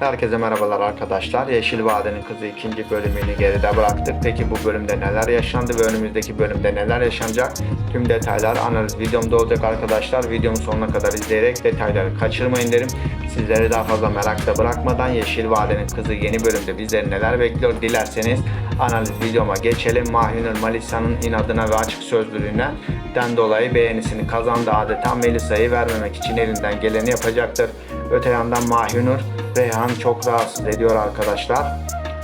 Herkese merhabalar arkadaşlar. Yeşil Vade'nin Kızı ikinci bölümünü geride bıraktık. Peki bu bölümde neler yaşandı ve önümüzdeki bölümde neler yaşanacak? Tüm detaylar analiz videomda olacak arkadaşlar. Videomu sonuna kadar izleyerek detayları kaçırmayın derim. Sizleri daha fazla merakta bırakmadan Yeşil Vade'nin Kızı yeni bölümde bizleri neler bekliyor dilerseniz analiz videoma geçelim. Mahinur Malisa'nın inadına ve açık sözlülüğüne den dolayı beğenisini kazandı adeta Melisa'yı vermemek için elinden geleni yapacaktır. Öte yandan Mahinur Reyhan çok rahatsız ediyor arkadaşlar.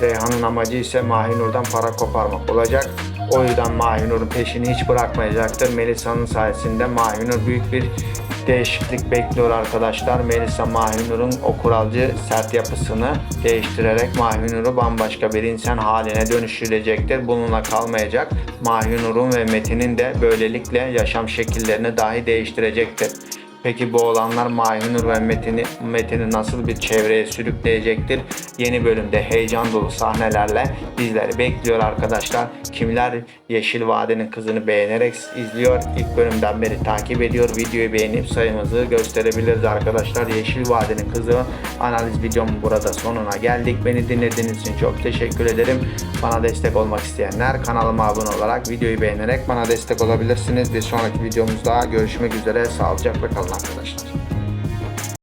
Reyhan'ın amacı ise Mahinur'dan para koparmak olacak. O yüzden Mahinur'un peşini hiç bırakmayacaktır. Melisa'nın sayesinde Mahinur büyük bir değişiklik bekliyor arkadaşlar. Melisa Mahinur'un o kuralcı sert yapısını değiştirerek Mahinur'u bambaşka bir insan haline dönüştürecektir. Bununla kalmayacak. Mahinur'un ve Metin'in de böylelikle yaşam şekillerini dahi değiştirecektir. Peki bu olanlar Mahinur ve Metin'i, Metin'i nasıl bir çevreye sürükleyecektir? Yeni bölümde heyecan dolu sahnelerle bizleri bekliyor arkadaşlar. Kimler Yeşil Vade'nin kızını beğenerek izliyor? İlk bölümden beri takip ediyor. Videoyu beğenip sayımızı gösterebiliriz arkadaşlar. Yeşil Vade'nin kızı analiz videomun burada sonuna geldik. Beni dinlediğiniz için çok teşekkür ederim. Bana destek olmak isteyenler kanalıma abone olarak videoyu beğenerek bana destek olabilirsiniz. Bir sonraki videomuzda görüşmek üzere. Sağlıcakla kalın arkadaşlar.